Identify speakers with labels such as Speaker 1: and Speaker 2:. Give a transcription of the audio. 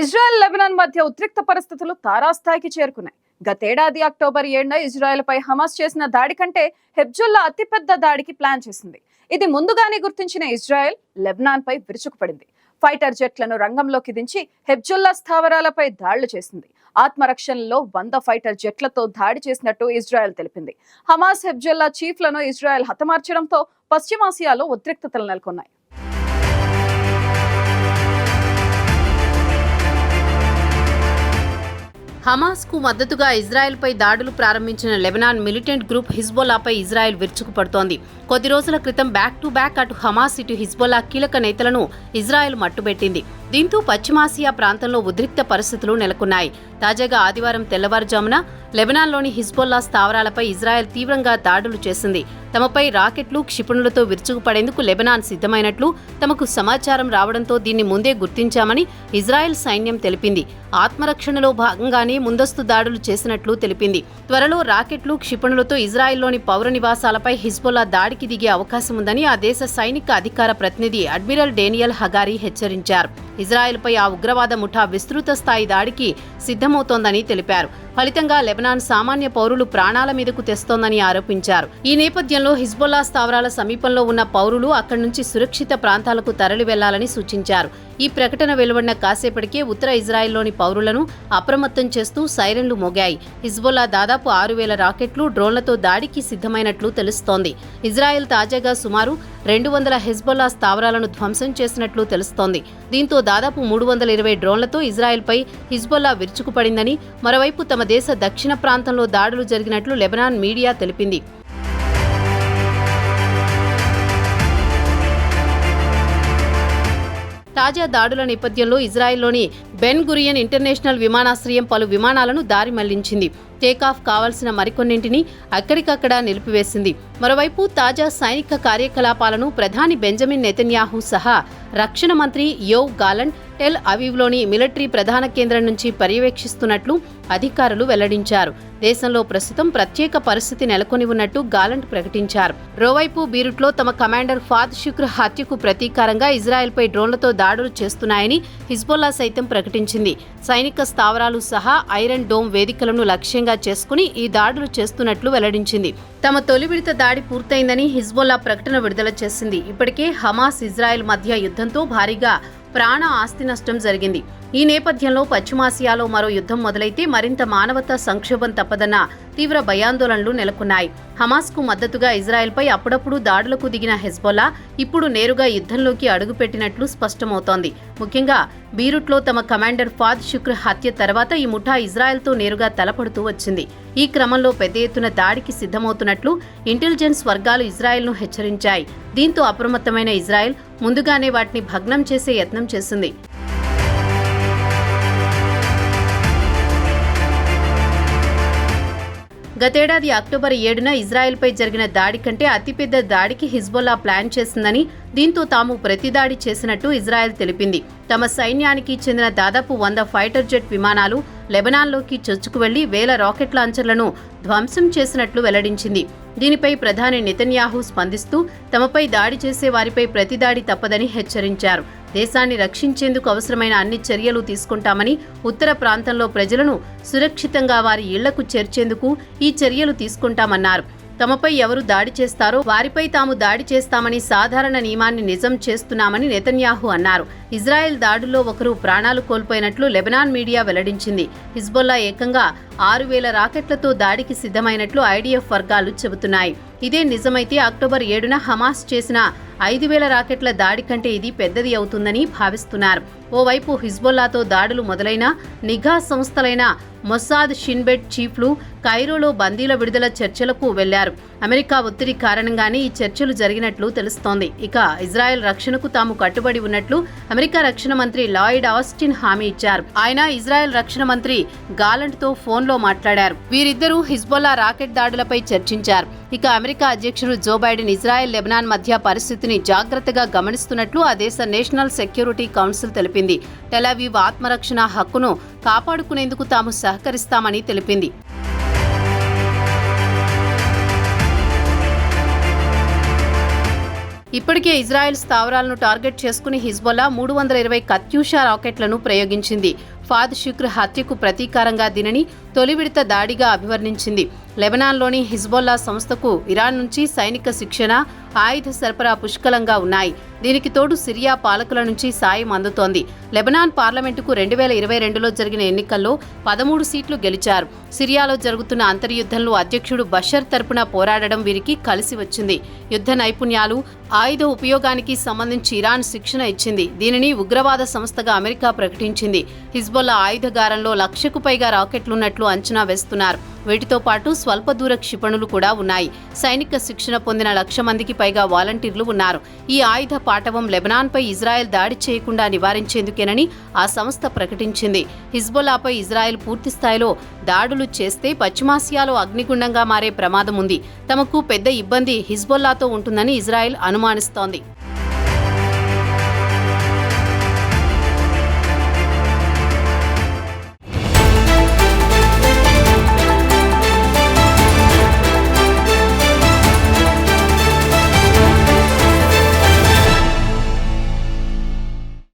Speaker 1: Israel Lebanon మధ్య ఉద్రిక్త పరిస్థితులు తారాస్థాయికి చేరుకున్నాయి. గతేడాది అక్టోబర్ ఏడున ఇజ్రాయెల్ పై హమాస్ చేసిన దాడి కంటే హెబ్జుల్లా అతిపెద్ద దాడికి ప్లాన్ చేసింది. ఇది ముందుగానే గుర్తించిన ఇజ్రాయెల్ లెబనాన్ పై విరుచుకుపడింది. ఫైటర్ జెట్లను రంగంలోకి దించి హెబ్జుల్లా స్థావరాలపై దాడులు చేసింది. ఆత్మరక్షణలో వంద ఫైటర్ జెట్లతో దాడి చేసినట్టు ఇజ్రాయెల్ తెలిపింది. హమాస్ హెబ్జుల్లా చీఫ్లను ఇజ్రాయెల్ హతమార్చడంతో పశ్చిమాసియాలో ఉద్రిక్తతలు నెలకొన్నాయి.
Speaker 2: హమాస్కు మద్దతుగా ఇజ్రాయెల్పై దాడులు ప్రారంభించిన లెబనాన్ మిలిటెంట్ గ్రూప్ హిజ్బొల్లాపై ఇజ్రాయెల్ విరుచుకుపడుతోంది. కొద్ది రోజుల క్రితం బ్యాక్ టు బ్యాక్ అటు హమాస్ ఇటు హిజ్బొల్లా కీలక నేతలను ఇజ్రాయెల్ మట్టుబెట్టింది. దీంతో పశ్చిమాసియా ప్రాంతంలో ఉద్రిక్త పరిస్థితులు నెలకొన్నాయి. తాజాగా ఆదివారం తెల్లవారుజామున లెబనాన్లోని హిజ్బొల్లా స్థావరాలపై ఇజ్రాయెల్ తీవ్రంగా దాడులు చేసింది. తమపై రాకెట్లు క్షిపణులతో విరుచుకుపడేందుకు లెబనాన్ సిద్ధమైనట్లు తమకు సమాచారం రావడంతో దీన్ని ముందే గుర్తించామని ఇజ్రాయెల్ సైన్యం తెలిపింది. ఆత్మరక్షణలో భాగంగానే ముందస్తు దాడులు చేసినట్లు తెలిపింది. త్వరలో రాకెట్లు క్షిపణులతో ఇజ్రాయెల్లోని పౌర నివాసాలపై హిజ్బొల్లా దాడికి దిగే అవకాశం ఉందని ఆ దేశ సైనిక అధికార ప్రతినిధి అడ్మిరల్ డేనియల్ హగారి హెచ్చరించారు. ఇజ్రాయెల్పై ఆ ఉగ్రవాద ముఠా విస్తృత స్థాయి దాడికి సిద్ధమవుతోందని తెలిపారు. ఫలితంగా లెబనాన్ సామాన్య పౌరులు ప్రాణాల మీదకు తెస్తోందని ఆరోపించారు. ఈ నేపథ్యంలో హిజ్బుల్లా స్థావరాల సమీపంలో ఉన్న పౌరులు అక్కడి నుంచి సురక్షిత ప్రాంతాలకు తరలి వెళ్ళాలని సూచించారు. ఈ ప్రకటన వెలువడిన కాసేపటికే ఉత్తర ఇజ్రాయెల్లోని పౌరులను అప్రమత్తం చేస్తూ సైరన్లు మోగాయి. హిజ్బుల్లా దాదాపు ఆరు వేల రాకెట్లు డ్రోన్లతో దాడికి సిద్ధమైనట్లు తెలుస్తోంది. ఇజ్రాయెల్ తాజాగా సుమారు రెండు వందల హెజ్బొల్లా స్థావరాలను ధ్వంసం చేసినట్లు తెలుస్తోంది. దీంతో దాదాపు మూడు వందల ఇరవై డ్రోన్లతో ఇజ్రాయెల్పై హిజ్బొల్లా విరుచుకుపడిందని మరోవైపు తమ దేశ దక్షిణ ప్రాంతంలో దాడులు జరిగినట్లు లెబనాన్ మీడియా తెలిపింది. తాజా దాడుల నేపథ్యంలో ఇజ్రాయెల్లోని బెన్ గురియన్ ఇంటర్నేషనల్ విమానాశ్రయం పలు విమానాలను దారి మళ్ళించింది. టేకాఫ్ కావాల్సిన మరికొన్నింటిని అక్కడికక్కడ నిలిపివేసింది. మరోవైపు తాజా సైనిక కార్యకలాపాలను ప్రధాని బెంజమిన్ నెతన్యాహు సహా రక్షణ మంత్రి యోవ్ గాలండ్ టెల్ అవీవ్లోని మిలిటరీ ప్రధాన కేంద్రం నుంచి పర్యవేక్షిస్తున్నట్లు అధికారులు వెల్లడించారు. దేశంలో ప్రస్తుతం ప్రత్యేక పరిస్థితి నెలకొని ఉన్నట్టు గాలంట్ ప్రకటించారు. రోవైపు బీరుట్లో తమ కమాండర్ ఫాద్ శుక్ర హత్యకు ప్రతీకారంగా ఇజ్రాయెల్పై డ్రోన్లతో దాడులు చేస్తున్నాయని హిజ్బొల్లా సైతం ప్రకటించింది. సైనిక స్థావరాలు సహా ఐరన్ డోమ్ వేదికలను లక్ష్యంగా చేసుకుని ఈ దాడులు చేస్తున్నట్లు వెల్లడించింది. తమ తొలి విడత దాడి పూర్తయిందని హిజ్బొల్లా ప్రకటన విడుదల చేసింది. ఇప్పటికే హమాస్ ఇజ్రాయెల్ మధ్య యుద్ధంతో భారీగా ప్రాణ ఆస్తి నష్టం జరిగింది. ఈ నేపథ్యంలో పశ్చిమాసియాలో మరో యుద్ధం మొదలైతే మరింత మానవతా సంక్షోభం తప్పదన్న తీవ్ర భయాందోళనలు నెలకొన్నాయి. హమాస్కు మద్దతుగా ఇజ్రాయెల్పై అప్పుడప్పుడు దాడులకు దిగిన హెజ్బొల్లా ఇప్పుడు నేరుగా యుద్ధంలోకి అడుగుపెట్టినట్లు స్పష్టమవుతోంది. ముఖ్యంగా బీరుట్లో తమ కమాండర్ ఫాద్ శుక్ర హత్య తర్వాత ఈ ముఠా ఇజ్రాయెల్తో నేరుగా తలపడుతూ వచ్చింది. ఈ క్రమంలో పెద్ద ఎత్తున దాడికి సిద్ధమవుతున్నట్లు ఇంటెలిజెన్స్ వర్గాలు ఇజ్రాయెల్ను హెచ్చరించాయి. దీంతో అప్రమత్తమైన ఇజ్రాయెల్ ముందుగానే వాటిని భగ్నం చేసే యత్నం చేసింది గతేడాది అక్టోబర్ ఏడున ఇజ్రాయెల్పై జరిగిన దాడి కంటే అతిపెద్ద దాడికి హిజ్బుల్లా ప్లాన్ చేసిందని దీంతో తాము ప్రతిదాడి చేసినట్టు ఇజ్రాయెల్ తెలిపింది. తమ సైన్యానికి చెందిన దాదాపు వంద ఫైటర్ జెట్ విమానాలు లెబనాన్లోకి చొచ్చుకు వెళ్ళి వేల రాకెట్ లాంచర్లను ధ్వంసం చేసినట్లు వెల్లడించింది. దీనిపై ప్రధాని నెతన్యాహు స్పందిస్తూ తమపై దాడి చేసే వారిపై ప్రతిదాడి తప్పదని హెచ్చరించారు. దేశాన్ని రక్షించేందుకు అవసరమైన అన్ని చర్యలు తీసుకుంటామని ఉత్తర ప్రాంతంలో ప్రజలను సురక్షితంగా వారి ఇళ్ళకు చేర్చేందుకు ఈ చర్యలు తీసుకుంటామన్నారు. తమపై ఎవరు దాడి చేస్తారో వారిపై తాము దాడి చేస్తామని సాధారణ నియమాన్ని నిజం చేస్తున్నామని నెతన్యాహు అన్నారు. ఇజ్రాయెల్ దాడుల్లో ఒకరు ప్రాణాలు కోల్పోయినట్లు లెబనాన్ మీడియా వెల్లడించింది. హిజ్బొల్లా ఏకంగా ఆరు వేల రాకెట్లతో దాడికి సిద్ధమైనట్లు ఐడిఎఫ్ వర్గాలు చెబుతున్నాయి. ఇదే నిజమైతే అక్టోబర్ ఏడున హమాస్ చేసిన ఐదు వేల రాకెట్ల దాడి కంటే ఇది పెద్దది అవుతుందని భావిస్తున్నారు. ఓవైపు హిజ్బొల్లాతో దాడులు మొదలైన నిఘా సంస్థలైన మొస్సాద్ షిన్బెట్ చీఫ్లు కైరోలో బందీల విడుదల చర్చలకు వెళ్ళారు. అమెరికా ఒత్తిడి కారణంగానే ఈ చర్చలు జరిగినట్లు తెలుస్తోంది. ఇక ఇజ్రాయెల్ రక్షణకు తాము కట్టుబడి ఉన్నట్లు అమెరికా రక్షణ మంత్రి లాయిడ్ ఆస్టిన్ హామీ ఇచ్చారు. ఆయన ఇజ్రాయెల్ రక్షణ మంత్రి గాలంట్తో ఫోన్లో మాట్లాడారు. వీరిద్దరూ హిజ్బొల్లా రాకెట్ దాడులపై చర్చించారు. ఇక అమెరికా అధ్యక్షుడు జో బైడెన్ ఇజ్రాయెల్ లెబనాన్ మధ్య పరిస్థితిని జాగ్రత్తగా గమనిస్తున్నట్లు ఆ దేశ నేషనల్ సెక్యూరిటీ కౌన్సిల్ తెలిపింది. టెలావీవ్ ఆత్మరక్షణ హక్కును కాపాడుకునేందుకు తాము సహకరిస్తామని తెలిపింది. ఇప్పటికే ఇజ్రాయెల్ స్థావరాలను టార్గెట్ చేసుకుని హిజ్బొల్లా మూడు వందల ఇరవై కత్యూషా రాకెట్లను ప్రయోగించింది. ఫాద్ షుక్ర హత్యకు ప్రతీకారంగా దీనిని తొలి విడత దాడిగా అభివర్ణించింది. లెబనాన్లోని హిజ్బొల్లా సంస్థకు ఇరాన్ నుంచి సైనిక శిక్షణ ఆయుధ సరఫరా పుష్కలంగా ఉన్నాయి. దీనికి తోడు సిరియా పాలకుల నుంచి సాయం అందుతోంది. లెబనాన్ పార్లమెంటుకు రెండు వేల ఇరవై రెండులో జరిగిన ఎన్నికల్లో పదమూడు సీట్లు గెలిచారు. సిరియాలో జరుగుతున్న అంతర్యుద్ధంలో అధ్యక్షుడు బషర్ తరపున పోరాడడం వీరికి కలిసి వచ్చింది. యుద్ధ నైపుణ్యాలు ఆయుధ ఉపయోగానికి సంబంధించి ఇరాన్ శిక్షణ ఇచ్చింది. దీనిని ఉగ్రవాద సంస్థగా అమెరికా ప్రకటించింది. హిజ్బొల్లా ఆయుధగారంలో లక్షకు పైగా రాకెట్లున్నట్లు అంచనా వేస్తున్నారు. వీటితో పాటు స్వల్ప దూర క్షిపణులు కూడా ఉన్నాయి. సైనిక శిక్షణ పొందిన లక్ష మందికి పైగా వాలంటీర్లు ఉన్నారు. ఈ ఆయుధ పాటవం లెబనాన్పై ఇజ్రాయెల్ దాడి చేయకుండా నివారించేందుకేనని ఆ సంస్థ ప్రకటించింది. హిజ్బొల్లాపై ఇజ్రాయెల్ పూర్తిస్థాయిలో దాడులు చేస్తే పశ్చిమాసియాలో అగ్నిగుండంగా మారే ప్రమాదం ఉంది తమకు పెద్ద ఇబ్బంది హిజ్బొల్లాతో ఉంటుందని ఇజ్రాయెల్ అనుమానిస్తోంది.